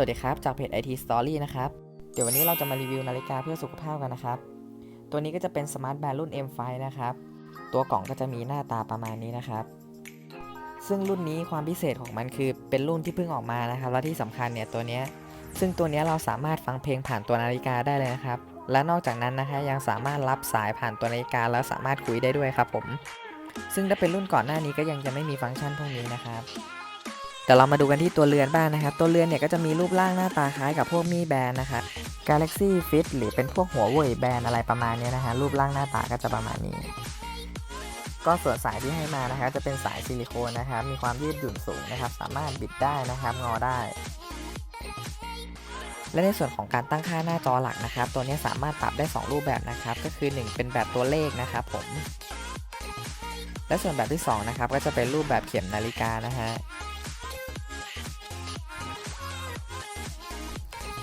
วัสดีครับ จากเพจ IT Story นะครับ เดี๋ยววันนี้เราจะมารีวิวนาฬิกาเพื่อสุขภาพกันนะครับ ตัวนี้ก็จะเป็น Smart Band รุ่น M5 นะครับ ตัวกล่องก็จะมีหน้าตาประมาณนี้นะครับ ซึ่งรุ่นนี้ความพิเศษของมันคือ เป็นรุ่นที่เพิ่งออกมานะครับ และที่สำคัญเนี่ยตัวนี้ ซึ่งตัวนี้เราสามารถฟังเพลงผ่านตัวนาฬิกาได้เลยนะครับ และนอกจากนั้นนะคะยังสามารถรับสายผ่านตัวนาฬิกาแล้วสามารถคุยได้ด้วยครับผม ซึ่งถ้าเป็นรุ่นก่อนหน้านี้ก็ยังจะไม่มีฟังก์ชันพวกนี้นะครับ แต่เรามาดูกันที่ตัวเรือนบ้างนะครับ ตัวเรือนเนี่ยก็จะมีรูปร่างหน้าตาคล้ายกับพวกมีแบรนด์นะครับ Galaxy Fit หรือเป็นพวกหัวเว่ยแบรนด์อะไรประมาณนี้นะฮะรูปร่างหน้าตาก็จะประมาณนี้ ก็ส่วนสายที่ให้มานะครับจะเป็นสายซิลิโคนนะครับมีความยืดหยุ่นสูงนะครับ สามารถบิดได้นะครับงอได้และในส่วนของการตั้งค่าหน้าจอหลักนะครับ ตัวนี้สามารถปรับได้ 2 รูปแบบนะครับ ก็คือ 1 เป็นแบบตัวเลขนะครับผม และส่วนแบบที่2นะครับก็จะเป็นรูปแบบเข็มนาฬิกานะฮะ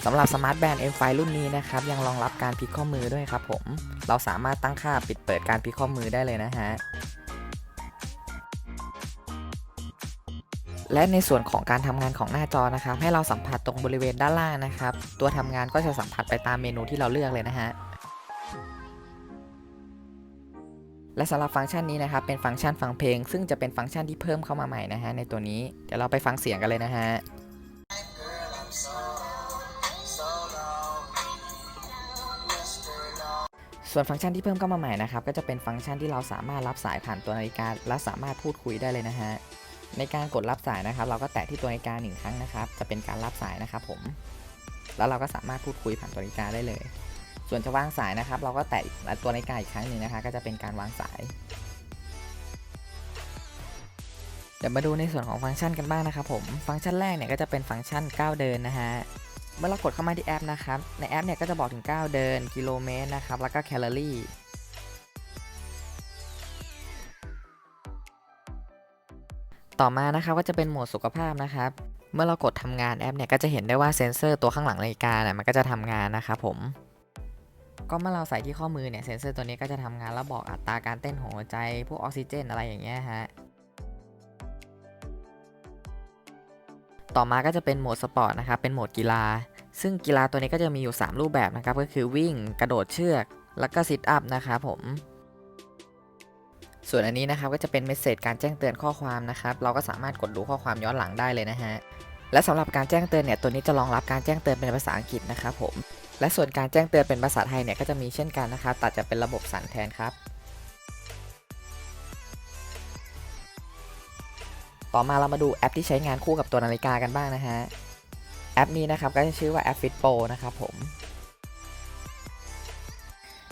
สำหรับ Smart Band M5 รุ่นนี้นะครับ ยังรองรับการพลิกข้อมือด้วยครับผม เราสามารถตั้งค่าปิดเปิดการพลิกข้อมือได้เลยนะฮะและในส่วนของการทำงานของหน้าจอนะครับ ให้เราสัมผัสตรงบริเวณด้านล่างนะครับ ตัวทำงานก็จะสัมผัสไปตามเมนูที่เราเลือกเลยนะฮะและสำหรับฟังก์ชันนี้นะครับ เป็นฟังก์ชันฟังเพลง ซึ่งจะเป็นฟังก์ชันที่เพิ่มเข้ามาใหม่นะฮะในตัวนี้เดี๋ยวเราไปฟังเสียงกันเลยนะฮะ ส่วนฟังก์ชันที่เพิ่มเข้ามาใหม่นะครับก็จะเป็นฟังก์ชันที่เราสามารถรับสายผ่านตัวนาฬิกาและสามารถพูดคุยได้เลยนะฮะในการกดรับสายนะครับ เราก็แตะที่ตัวนาฬิกาหนึ่งครั้งนะครับ จะเป็นการรับสายนะครับผม แล้วเราก็สามารถพูดคุยผ่านตัวนาฬิกาได้เลย ส่วนจะวางสายนะครับ เราก็แตะตัวนาฬิกาอีกครั้งหนึ่งนะคะ ก็จะเป็นการวางสายเดี๋ยวมาดูในส่วนของฟังก์ชันกันบ้างนะครับผม ฟังก์ชันแรกเนี่ยก็จะเป็นฟังก์ชันก้าวเดินนะฮะ เมื่อเรากดเข้ามาที่แอปนะครับ ในแอปเนี่ยก็จะบอกถึงก้าวเดินกิโลเมตรนะครับ แล้วก็แคลอรี่ ต่อมานะครับก็จะเป็นโหมดสุขภาพนะครับ เมื่อเรากดทำงานแอปเนี่ยก็จะเห็นได้ว่าเซ็นเซอร์ตัวข้างหลังนาฬิกาเนี่ยมันก็จะทำงานนะครับผม ก็เมื่อเราใส่ที่ข้อมือเนี่ยเซ็นเซอร์ตัวนี้ก็จะทำงานแล้วบอกอัตราการเต้นของหัวใจ พวกออกซิเจนอะไรอย่างเงี้ยฮะ ต่อมาก็จะเป็นโหมดสปอร์ตนะครับ เป็นโหมดกีฬา ซึ่งกีฬาตัวนี้ก็จะมีอยู่ 3 รูปแบบนะครับ ก็คือวิ่ง กระโดดเชือก แล้วก็ซิทอัพนะครับผม ส่วนอันนี้นะครับก็จะเป็นเมสเซจการแจ้งเตือนข้อความนะครับ เราก็สามารถกดดูข้อความย้อนหลังได้เลยนะฮะ และสำหรับการแจ้งเตือนเนี่ย ตัวนี้จะรองรับการแจ้งเตือนเป็นภาษาอังกฤษนะครับผม และส่วนการแจ้งเตือนเป็นภาษาไทยเนี่ยก็จะมีเช่นกันนะครับแต่จะเป็นระบบสั่นแทนครับ ต่อมาเรามาดูแอปที่ใช้งานคู่กับตัวนาฬิกากันบ้างนะฮะ แอปนี้นะครับก็จะชื่อว่าแอป Fit Pro นะครับผม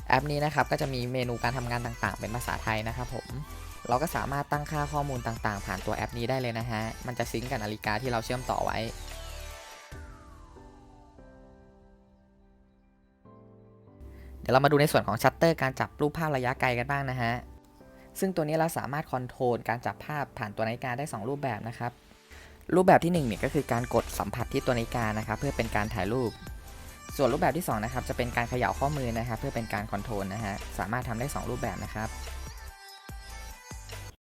แอปนี้นะครับก็จะมีเมนูการทำงานต่างๆ เป็นภาษาไทยนะครับผม เราก็สามารถตั้งค่าข้อมูลต่างๆ ผ่านตัวแอปนี้ได้เลยนะฮะ มันจะซิงก์กับนาฬิกาที่เราเชื่อมต่อไว้เดี๋ยวเรามาดูในส่วนของชัตเตอร์การจับรูปภาพระยะไกลกันบ้างนะฮะ ซึ่งตัวนี้เราสามารถคอนโทรลการจับภาพผ่านตัวนาฬิกาได้ 2 รูปแบบนะครับ รูปแบบที่1เนี่ยก็คือการกดสัมผัสที่ตัวนาฬิกานะครับ เพื่อเป็นการถ่ายรูป ส่วนรูปแบบที่2นะครับจะเป็นการเขย่าข้อมือนะครับ เพื่อเป็นการคอนโทรลนะฮะสามารถทำได้ 2 รูปแบบนะครับ